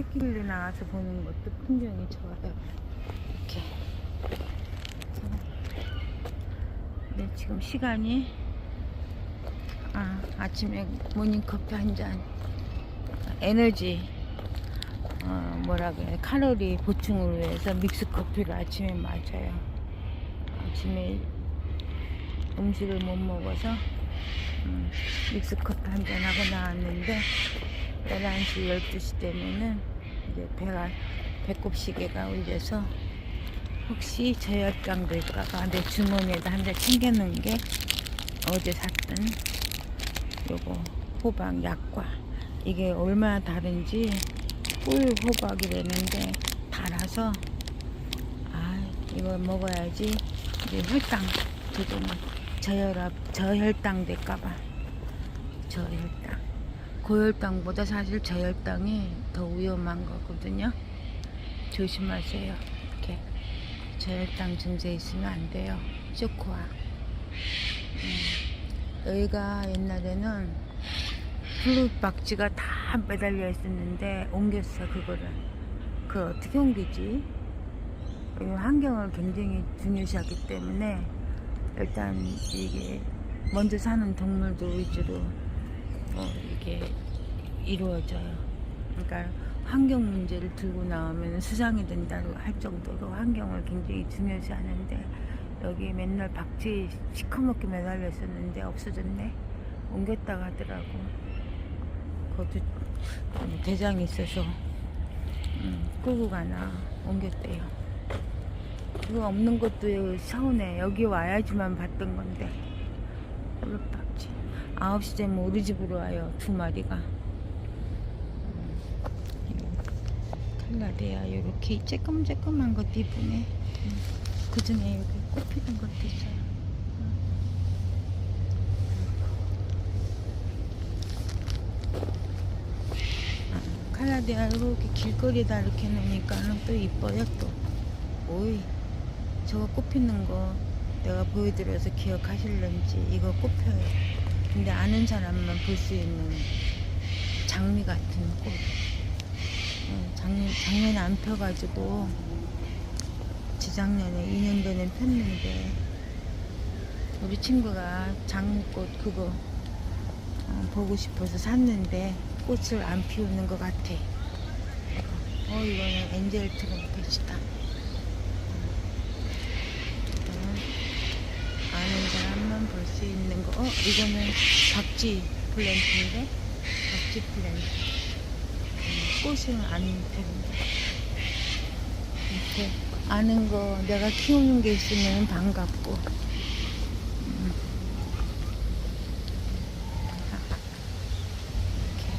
햇길에 나와서 보는 것도 풍경이 좋아요. 이렇게. 네, 지금 시간이 아, 아침에 모닝커피 한 잔. 에너지 어, 뭐라 그래 칼로리 보충을 위해서 믹스 커피를 아침에 마셔요. 아침에 음식을 못 먹어서 음, 믹스 커피 한 잔 하고 나왔는데 11시 12시 되면은 이제 배가 배꼽 시계가 울려서 혹시 저혈당 될까봐 내 주머니에다 한잔 챙겨놓은 게 어제 샀던 요거 호박 약과. 이게 얼마나 다른지 꿀 호박이라는데 달아서 아 이걸 먹어야지. 이제 혈당 조금 저혈압 저혈당 될까봐 저혈당 고혈당보다 사실 저혈당이 더 위험한 거거든요. 조심하세요. 이렇게 저혈당 증세 있으면 안 돼요. 쇼크와. 음, 여기가 옛날에는 플룻박쥐가 다 매달려 있었는데 옮겼어 그거를. 그걸 어떻게 옮기지? 이 환경을 굉장히 중요시하기 때문에 일단 이게 먼저 사는 동물도 위주로 어, 이게 이루어져요. 그러니까 환경 문제를 들고 나오면 수상이 된다고 할 정도로 환경을 굉장히 중요시 하는데 여기 맨날 박쥐 시커멓게 매달려 있었는데 없어졌네? 옮겼다고 하더라고. 그것도 음, 대장이 있어서 음, 끌고 가나 옮겼대요. 그거 없는 것도 서운해. 여기 와야지만 봤던 건데. 물박쥐 9시 되면 우리 집으로 와요 두 마리가. 칼라데아 요렇게 쬐끔쬐끔한 것도 이쁘네. 그 중에 여기 꽃피는 것도 있어요. 칼라데아 이렇게 길거리에다 이렇게 놓으니까는 또 이뻐요 또. 오이 저거 꽃피는 거 내가 보여드려서 기억하실런지 이거 꽃펴요 근데 아는 사람만 볼 수 있는 장미 같은 꽃 어, 작년, 작년에 안 펴가지고 지작년에 2년 전에 폈는데 우리 친구가 장미꽃 그거 어, 보고 싶어서 샀는데 꽃을 안 피우는 것 같아. 어 이거는 엔젤 트럼펫이다. 이거는 아는 사람만 볼 수 있는 거. 어 이거는 박쥐 플랜트인데 박쥐 플랜트. 음, 꽃은 안 피는데 이렇게 아는 거 내가 키우는 게 있으면 반갑고. 음. 이렇게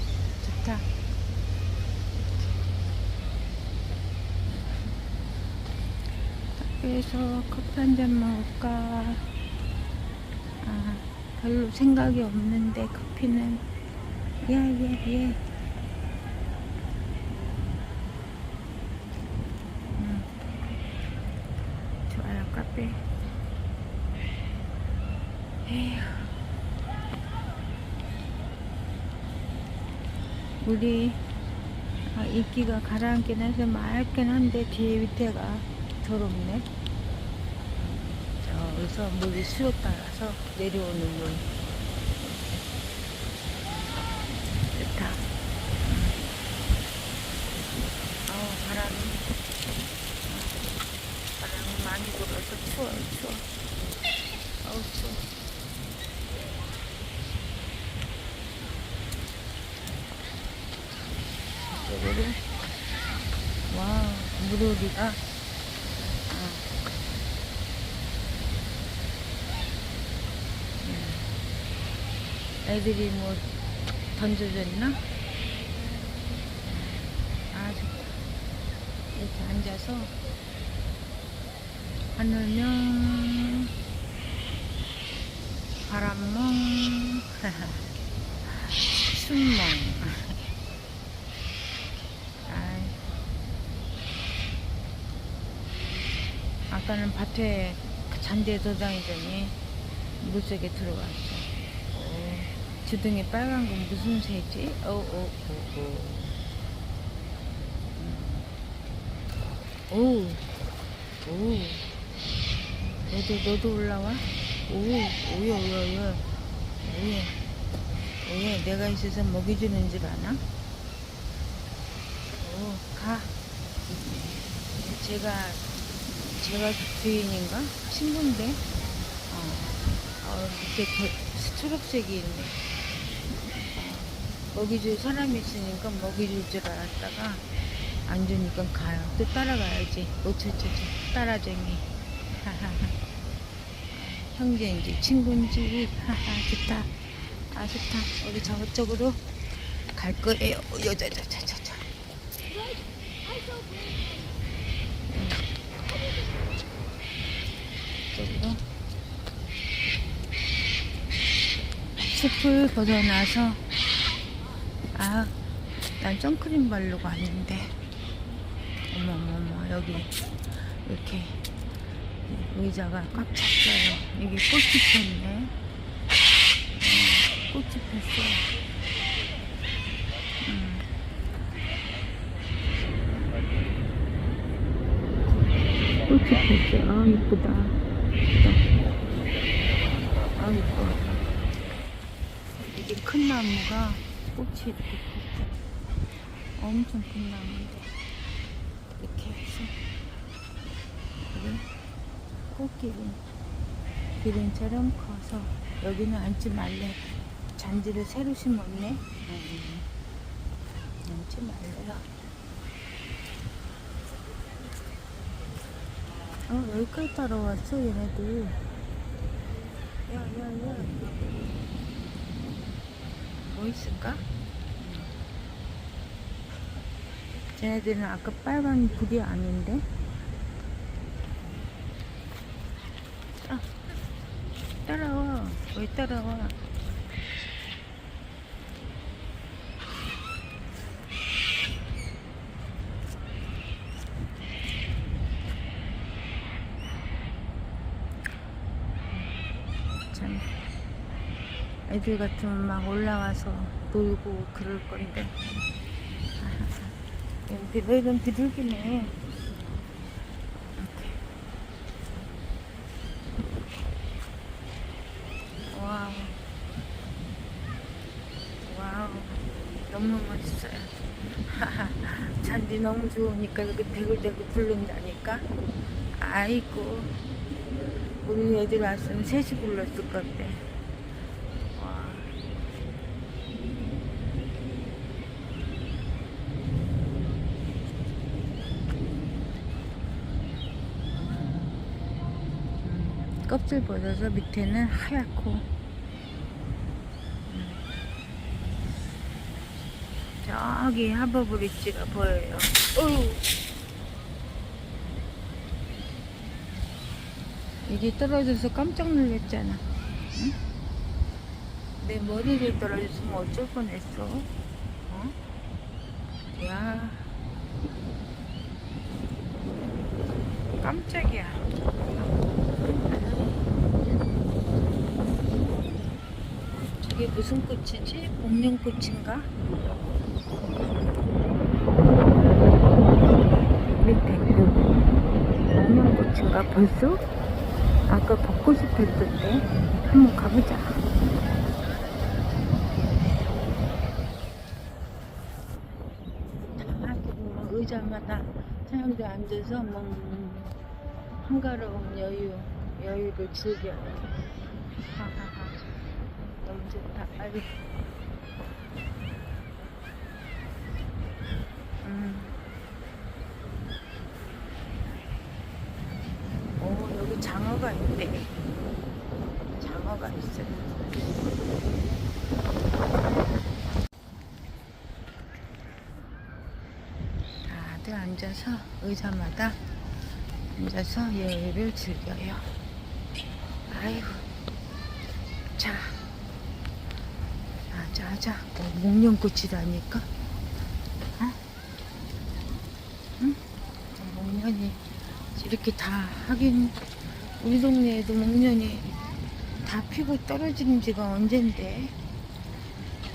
좋다. 그래서 커피 한 잔 먹을까? 아, 별로 생각이 없는데 커피는 예예 예, 예. 음. 좋아요 카페. 에휴. 물이 아, 이끼가 가라앉긴 해서 맑긴 한데 뒤에 밑에가 더럽네. 저기서 물이 수요 따라서 내려오는 물. 좋다. 아우 바람이 바람이 많이 불어서 추워요 추워. 아우 추워. 이쪽으로 와 물오리가 아. 음. 애들이 뭐 던져줬나? 아 좋다 이렇게 앉아서 하늘명 바람멍 아이. 아까는 밭에 그 잔디에 도다니더니 물속에 들어갔어. 오, 주둥이 빨간 건 무슨 새지? 어, 어, 어, 어. 오, 오. 너도, 너도 올라와? 오, 오야, 오야, 오야. 오예. 오예, 내가 있어서 먹여주는 줄 아나? 오, 가. 제가, 제가 주인인가? 친구인데? 어, 어 밑에 저, 초록색이 있네. 어, 먹여줄 사람이 있으니까 먹여줄 줄 알았다가 안 주니까 가요. 또 따라가야지. 오초초초 따라쟁이. 형제인지 친구인지 하하 좋다. 아 좋다. 우리 저쪽으로 갈 거예요. 여자자자자자. 저쪽으로 숲을 벗어나서 아, 난 선크림 바르고 왔는데 어머머머 여기 이렇게 의자가 꽉 찼어요. 이게 꽃이 폈네. 어, 꽃이 폈어. 음. 꽃이 폈어. 아. 이쁘다. 아 이뻐. 이게 큰 나무가 꽃이 이렇게 폈어. 엄청 큰 나무인데. 이렇게 해서. 여기 꽃길은 기린처럼 커서 여기는 앉지 말래. 잔디를 새로 심었네. 음, 앉지 말래요. 어 여기까지 따라왔어 얘네들. 야야야. 뭐 있을까? 쟤네들은 아까 빨간 불이 아닌데? 아, 따라와. 왜 따라와? 참, 애들 같으면 막 올라와서 놀고 그럴 건데. 비, 너희는 비둘기네. 너무 멋있어요. 잔디 너무 좋으니까 여기 대굴대굴 부른다니까. 아이고. 우리 애들 왔으면 셋이 불렀을 건데. 와. 껍질 벗어서 밑에는 하얗고 음. 저기 하버브리지가 보여요. 이게 떨어져서 깜짝 놀랐잖아. 응? 내 머리를 떨어졌으면 어쩔 뻔했어. 어? 야. 깜짝이야. 저게 무슨 꽃이지? 목련꽃인가? 밑에 그 목련꽃인가 벌써? 아까 벚꽃이 폈던데 한번 가보자. 보면 의자마다 사람들 앉아서 뭐 한가로운 여유 여유를 즐겨. 너무 좋다. 아유. 음. 오, 여기 장어가 있대. 장어가 있어요. 다들 앉아서 의자마다 앉아서 여유를 즐겨요. 아이고. 자. 자, 자, 자. 어, 목련꽃이라니까. 어? 응? 목련이 이렇게 다 하긴 우리 동네에도 목련이 다 피고 떨어진 지가 언젠데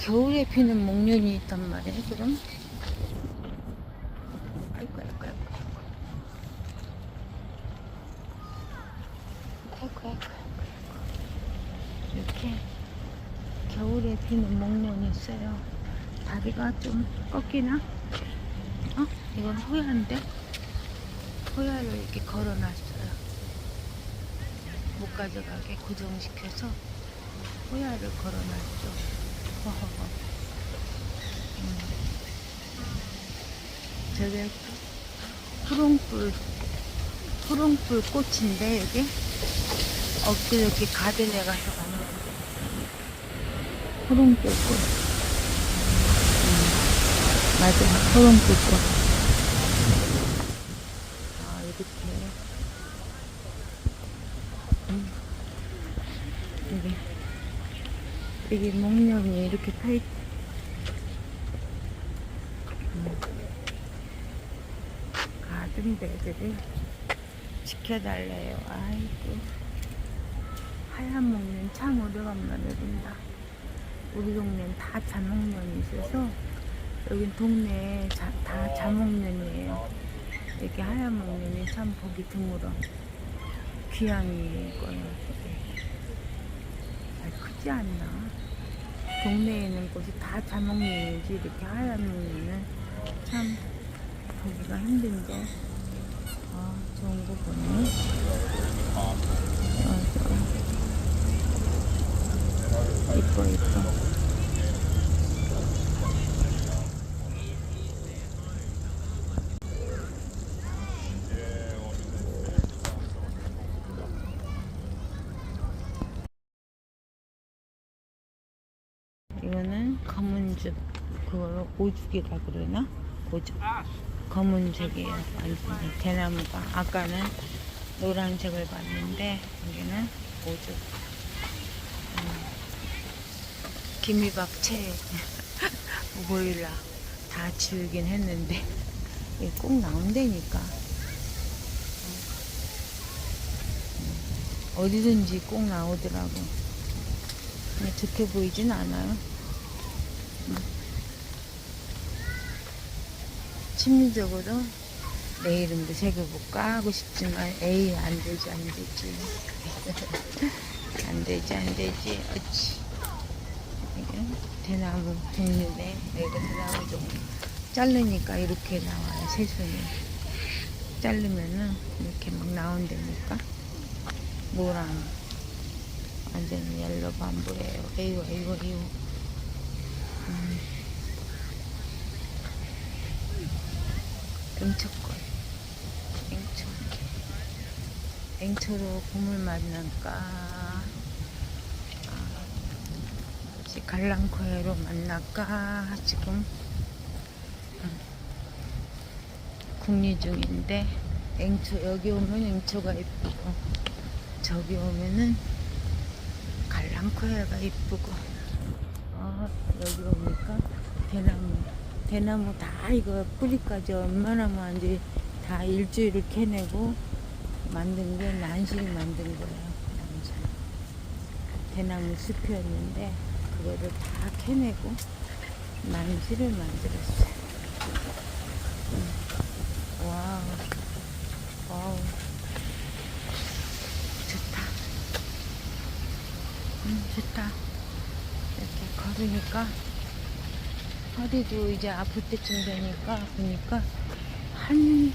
겨울에 피는 목련이 있단 말이야 그럼 아이고 아이고 아이고 피는 목련이 있어요. 다리가 좀 꺾이나? 어? 이건 호야인데? 호야를 이렇게 걸어놨어요. 못 가져가게 고정시켜서 호야를 걸어놨죠. 허허허. 음. 저게 푸른불, 푸른불 꽃인데, 여기? 엊그저께 가든에 가서 푸른불 꽃. 음. 맞아, 푸른불 꽃. 아, 이렇게. 음. 여기. 여기 목련이 이렇게 펴있, 음. 가든베드를 지켜달래요. 아이고. 하얀 목련 참 오래간만에 본다. 우리 동네는 다 자목련이 있어서 여긴 동네에 자, 다 자목련이에요. 이렇게 하얀 목련이 참 보기 드물어. 귀향이 거예요. 잘 크지 않나? 동네에 있는 곳이 다 자목련이지 이렇게 하얀 목련은 참 보기가 힘든데 아 좋은 거 보네 아. 이뻐 이뻐 이거는 검은죽 그걸 오죽이라 그러나? 오죽 검은색이에요. 완전히 대나무가. 아까는 노란색을 봤는데 여기는 오죽 음, 기미박채. 보일라. 다 지우긴 했는데. 이게 꼭 나온다니까. 음, 어디든지 꼭 나오더라고. 좋게 보이진 않아요 심리적으로 내 이름도 새겨볼까 하고 싶지만 에이 안 되지 안 되지. 안 되지 안 되지. 어찌. 이게 대나무 종류네 여기가 대나무 종류 자르니까 이렇게 나와요 새순이. 자르면은 이렇게 막 나온다니까? 노랑? 완전 옐로 반불이에요. 에이구 에이구 에이구 음. 앵초꽃 앵초 앵초로 봄을 만날까. 아, 혹시 갈랑코에로 만날까 지금. 음, 궁리 중인데 앵초 여기 오면 앵초가 이쁘고 저기 오면은 갈랑코에가 이쁘고. 아 여기 오니까 대나무 대나무 다 이거 뿌리까지 얼마나 많은지 다 일주일을 캐내고 만든 게 난실이 만든 거예요. 난실. 대나무 숲이었는데 그거를 다 캐내고 난실을 만들었어요. 음. 와우, 와우, 좋다. 음, 좋다. 이렇게 걸으니까 허리도 이제 아플 때쯤 되니까 보니까 한,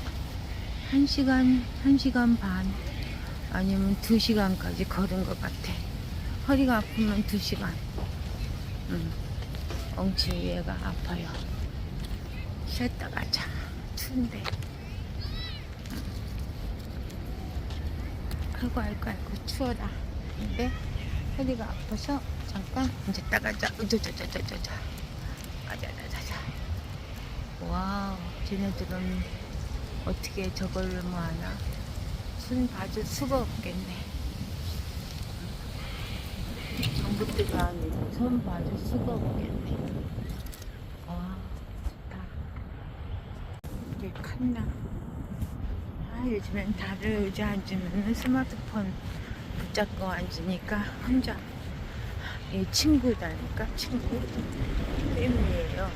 한 시간, 한 시간 반 아니면 두 시간까지 걸은 것 같아. 허리가 아프면 두 시간. 음, 엉치 위에가 아파요. 쉬었다 가자. 추운데. 음. 아이고, 아이고, 아이고, 추워라. 근데 허리가 아파서 잠깐 이제 따가자. 으저저저저저. 아자자자자. 와우, 쟤네들은 어떻게 저걸로 뭐 하나? 손 봐줄 수가 없겠네. 아니고 손 봐줄 수가 없겠네. 와, 좋다. 이게 칸나. 아, 요즘엔 다들 의자 앉으면 스마트폰 붙잡고 앉으니까 혼자 이 친구다니까 친구 때문이에요.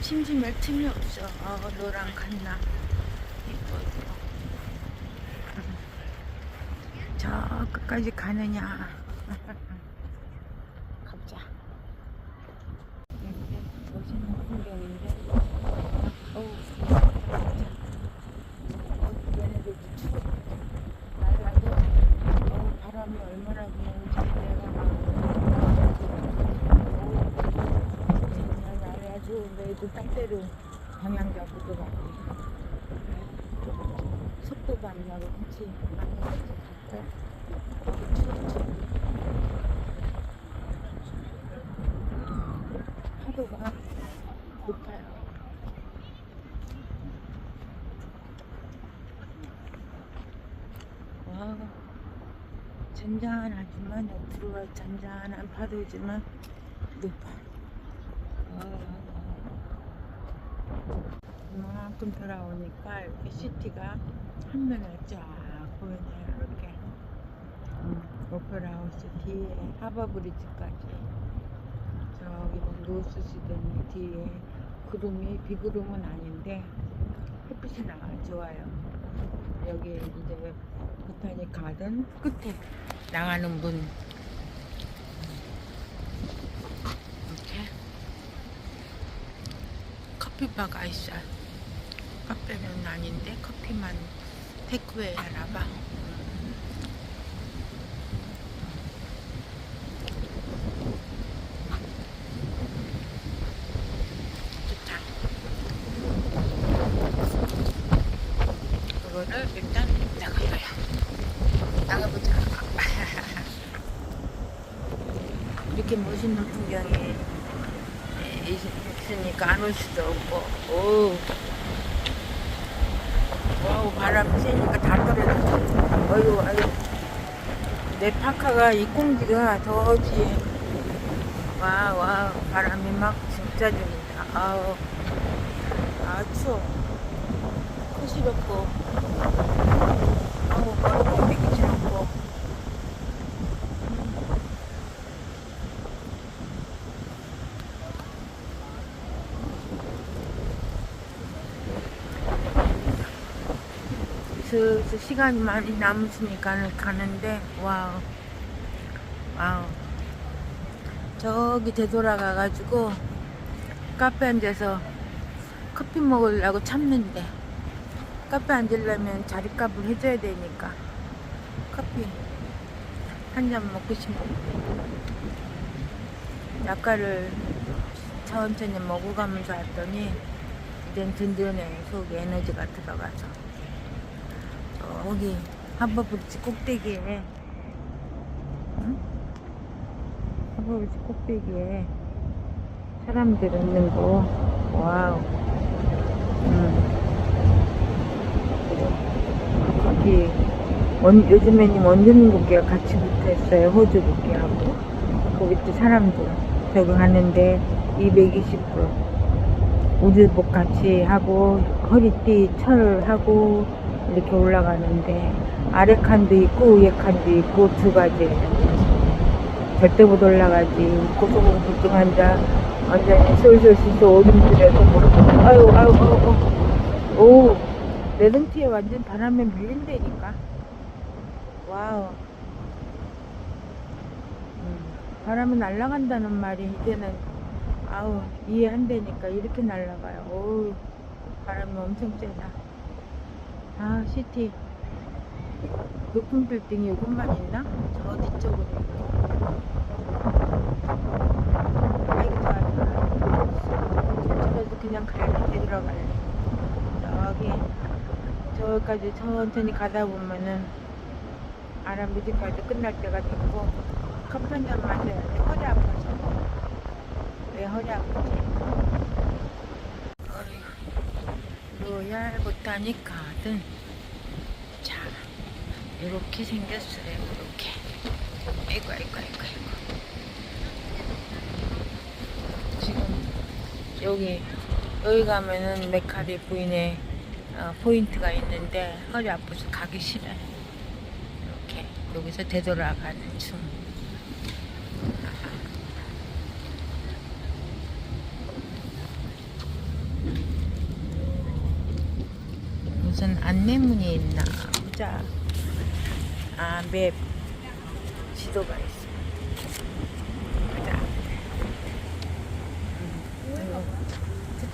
심심할 틈이 없어. 어, 너랑 갔나 이뻐. 저 끝까지 가느냐. 풍경인데. 어우, 진짜. 어, 얘네들도 추워. 날라도, 어우, 바람이 얼마나 부는지 내가 막. 어우, 날라도 내도 땅대로 방향 잡고 들어가고. 속도도 안 나고, 그치? 많이 갈까? 추워, 추워. 파도가 높아요. 와, 잔잔하지만 들어와 잔잔한 파도지만 높아. 와, 이만큼 돌아오니까 이렇게 시티가 한 면에 쫙 보이네요. 이렇게 음, 오페라 하우스 뒤에 하버 브리지까지. 저기 뭐 노스시드니 뒤에 구름이 비구름은 아닌데 햇빛이 나 좋아요. 여기 이제 보타닉 가든 끝에 나가는 문 이렇게 커피바가 있어요. 카페는 아닌데 커피만 테이크웨이 하나 봐. 좋다. 그거를 일단 나가봐요. 나가보자. 이렇게 멋있는 풍경이 있- 있으니까 안 올 수도 없고, 오. 와우, 바람 세니까 다 떨어져. 어이구, 아이고. 내 파카가 이 공기가 더지. 와, 와, 바람이 막 진짜 들린다. 아우, 아, 추워. 코시럽고, 아우, 머리가 되기 싫 고. 슬슬 시간이 많이 남으시니까 가는데, 와우, 와우. 저기 되돌아가 가지고 카페 앉아서 커피 먹으려고 참는데 카페 앉으려면 자리값을 해줘야 되니까 커피 한 잔 먹고 싶어 약과를 천천히 먹어가면서 왔더니 이젠 든든해 속에 에너지가 들어가서 저기 한버브리지 꼭대기에. 응? 한버브리지 꼭대기에 사람들 있는 거. 와우. 음. 거기 원, 요즘에는 원주민 국기가 같이 붙어있어요. 호주 국기하고. 거기 또 사람들 가는데 220불 우주복 같이 하고 허리띠 철하고 이렇게 올라가는데 아래 칸도 있고 위에 칸도 있고 두 가지. 절대 못 올라가지. 고소공 불등 환자 완전히 솔솔 씻어 오줌질에서 모르고 아유 아유 아유. 오 내등티에 완전 바람에 밀린다니까. 와우. 음, 바람이 날아간다는 말이 이제는 아우 이해한다니까. 이렇게 날아가요. 오 바람이 엄청 세다 아 시티. 높은 빌딩이 이것만 있나? 저 뒤쪽으로. 아이고 좋아 좋아 저쪽에서 그냥 갈래 되돌아갈래 저기 저기까지 천천히 가다 보면은 아람 뮤지컬도 끝날 때가 됐고 커피 한잔 마셔야 돼 허리 아파서 왜 허리 아프지? 로얄 보타 닉 가든 자 이렇게 생겼어요 이렇게. 아이고 아이고 아이고 아이고. 지금 여기 여기 가면은 메카리 부인의 어, 포인트가 있는데 허리 아파서 가기 싫어요. 이렇게. 여기서 되돌아가는 중 무슨 안내문이 있나 보자. 아, 맵 지도가 있어. 보자.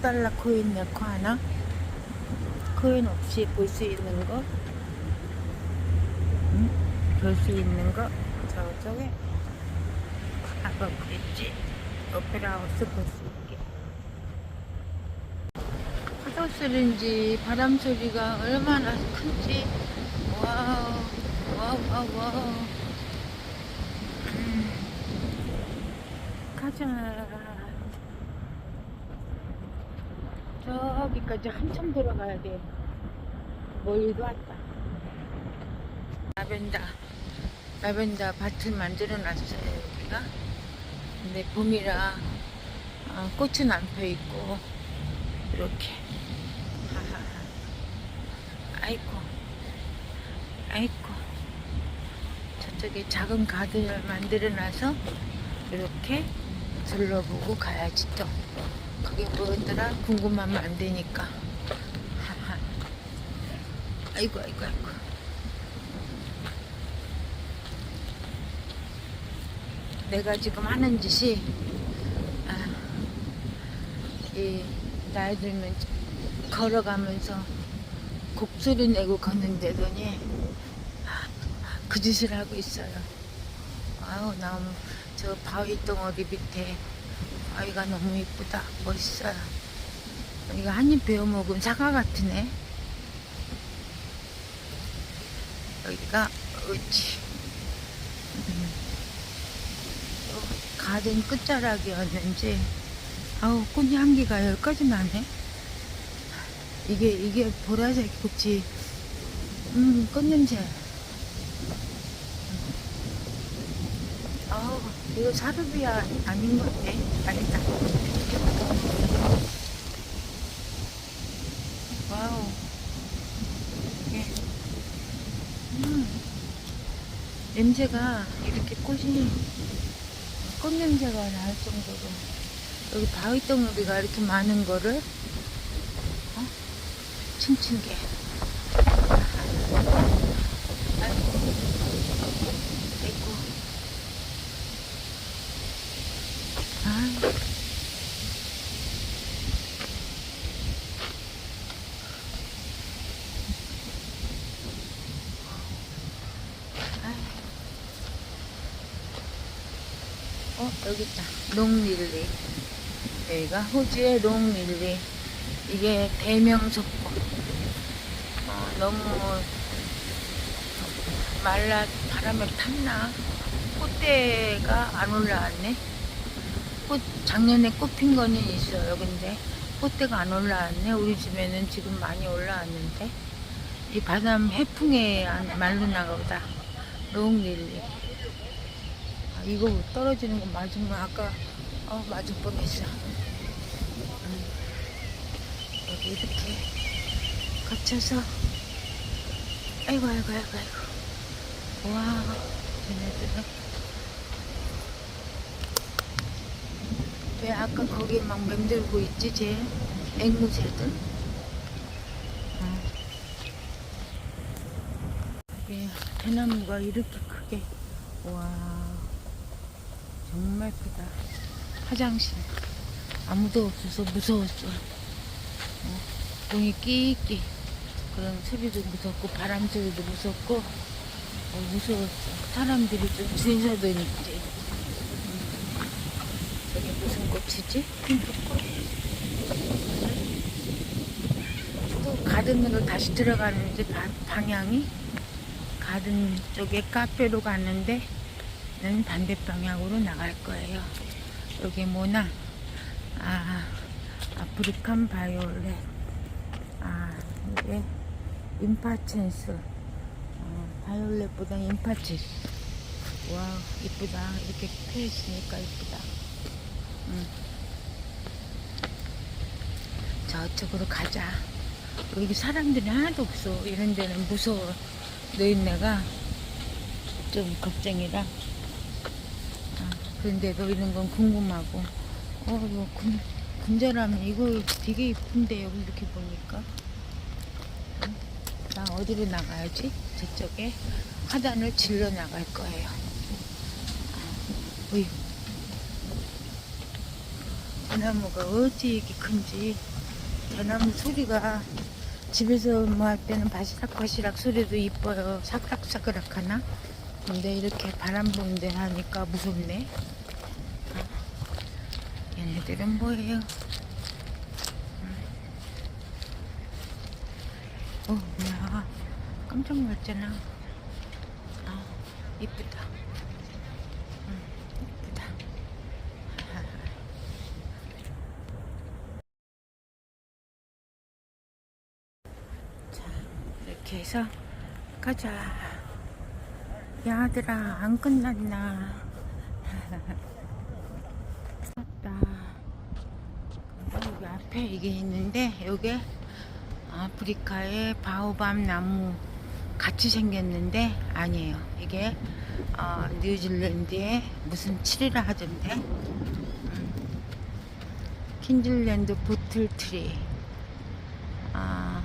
5달러 코인 넣고 하나? 코인 없이 볼 수 있는 거? 응? 볼수 있는 거? 저쪽에 아까 그랬지 오페라 하우스 볼수 있게 파도 소리인지 바람 소리가 얼마나 큰지. 와우 와우 와우 와우. 음. 가자. 저기까지 한참 들어가야 돼. 멀리도 왔다. 라벤더 라벤더 밭을 만들어 놨어요 여기가. 근데 봄이라 어, 꽃은 안 펴 있고 이렇게. 아이고 아이고 저쪽에 작은 가든을 만들어 놔서 이렇게 둘러보고 가야지 또. 그게 뭐였더라? 궁금하면 안 되니까. 아이고 아이고 아이고. 내가 지금 하는 짓이 아, 이 나이 들면 걸어가면서 곡소리 내고 걷는데더니 그 짓을 하고 있어요. 아우 너무 저 바위 덩어리 밑에 바위가 너무 이쁘다 멋있어요. 이거 한입 베어 먹은 사과 같으네. 여기가. 음. 또 가든 끝자락이었는지 아우 꽃 향기가 여기까지 나네. 이게 이게 보라색 꽃이 음 꽃냄새. 아우 이거 사르비아 아닌 것 같아. 아니다. 와우. 이게 음 냄새가 이렇게 꽃이 꽃 냄새가 날 정도로 여기 바위 덩어리가 이렇게 많은 거를 어? 층층게. 아이고 아이고 아. 어 여기 있다. 롱릴리. 여기가 호주의 롱릴리. 이게 어, 너무 말라 바람에 탔나? 꽃대가 안 올라왔네. 꽃 작년에 꽃 핀 거는 있어요 근데. 꽃대가 안 올라왔네. 우리 집에는 지금 많이 올라왔는데. 이 바람 해풍에 안- 말르나 보다. 롱릴리 아, 이거 떨어지는 거 맞으면 아까 어, 맞을 뻔했어. 음. 여기 이렇게 거쳐서 아이고 아이고 아이고 아이고 와 얘네들은 왜 아까 거기 막 맴돌고 있지 쟤 앵무새들 어. 이게 대나무가 이렇게 크게 와 정말 크다. 화장실. 아무도 없어서 무서웠어. 어, 공이 끼끼. 그런 소리도 무섭고, 바람 소리도 무섭고, 어, 무서웠어. 사람들이 좀 이제. 음. 저게 무슨 꽃이지? 또 가든으로 다시 들어가는데 바- 방향이 가든 쪽에 카페로 가는데 는 반대 방향으로 나갈 거예요. 여기 뭐나 아 아프리칸 바이올렛 아 이게 임파첸스. 어, 바이올렛보다 임파첸스. 와 이쁘다. 이렇게 펴있으니까 이쁘다. 음. 저쪽으로 가자. 여기 사람들이 하나도 없어. 이런 데는 무서워. 너희네가 좀 걱정이라. 아, 그런데도 이런 건 궁금하고. 어 이거 금, 금절하면 이거 되게 이쁜데 여기 이렇게 보니까. 응? 나 어디로 나가야지 저쪽에 하단을 질러 나갈 거예요 아, 어이 이 나무가 어찌 이렇게 큰지 대나무 소리가 집에서 뭐 할 때는 바시락바시락 소리도 이뻐요. 사그락사그락 하나? 근데 이렇게 바람 부는데 하니까 무섭네. 아, 얘네들은 뭐예요? 어, 뭐야. 깜짝 놀랐잖아. 아, 이쁘다. 응, 이쁘다. 자, 이렇게 해서 가자. 야, 아들아, 안 끝났나? 맞다. 여기 앞에 이게 있는데, 요게 아프리카의 바오밤 나무 같이 생겼는데 아니에요. 이게 어, 뉴질랜드의 무슨 칠이라 하던데. 음. 킨즐랜드 보틀트리. 아,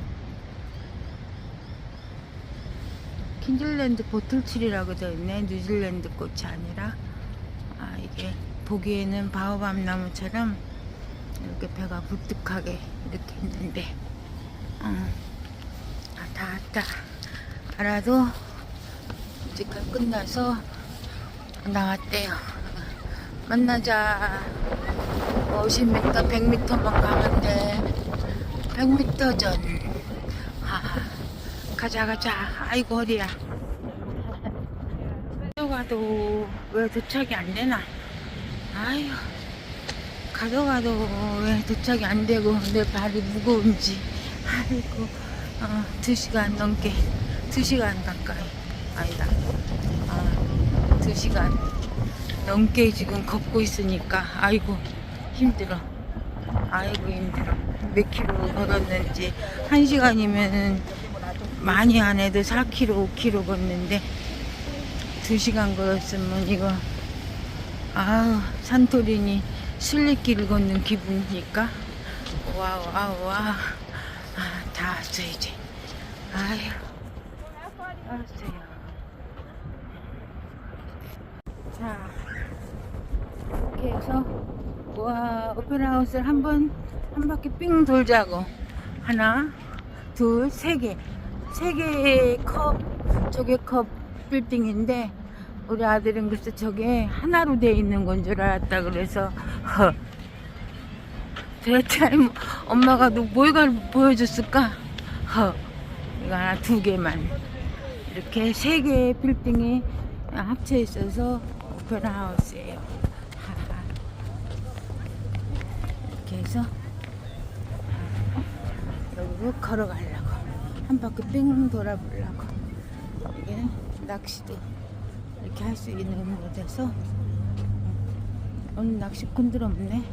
킨즐랜드 보틀트리라고 되어 있네. 뉴질랜드 꽃이 아니라. 아, 이게 보기에는 바오밤 나무처럼 이렇게 배가 불뚝하게 이렇게 있는데. 어, 아, 다 왔다. 알아도 이제까지 끝나서 나왔대요. 만나자. 50m, 100m만 가면 돼. 100m 전. 아, 가자, 가자. 아이고, 허리야. 가도 왜 도착이 안 되나? 아유, 가도 가도 왜 도착이 안 되고 내 발이 무거운지. 아이고, 어, 두 시간 넘게, 두 시간 가까이. 아니다. 아, 두 시간 넘게 지금 걷고 있으니까, 아이고, 힘들어. 아이고, 힘들어. 몇 킬로 걸었는지. 한 시간이면은 많이 안 해도 4킬로, 5킬로 걷는데, 두 시간 걸었으면 이거, 아우, 산토리니 순례길을 걷는 기분이니까. 와우, 와우, 와우. 아, 다 왔어, 이제. 아휴. 왔어요. 자, 이렇게 해서, 와, 오페라 하우스를 한 번, 한 바퀴 삥 돌자고. 하나, 둘, 세 개. 세 개의 컵, 저게 컵 빌딩인데, 우리 아들은 글쎄 저게 하나로 돼 있는 건 줄 알았다 그래서, 허. 도대체 엄마가 뭘 보여줬을까? 허. 이거 하나 두 개만. 이렇게 세 개의 빌딩이 합쳐 있어서 오페라 하우스예요. 이렇게 해서 여기로 걸어가려고. 한 바퀴 뺑 돌아보려고. 이게 낚시도 이렇게 할 수 있는 곳에서. 오늘 낚시꾼들 없네.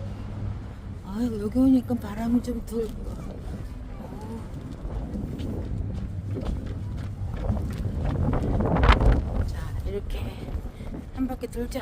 아이고 여기 오니까 바람이 좀 들고 Tudo.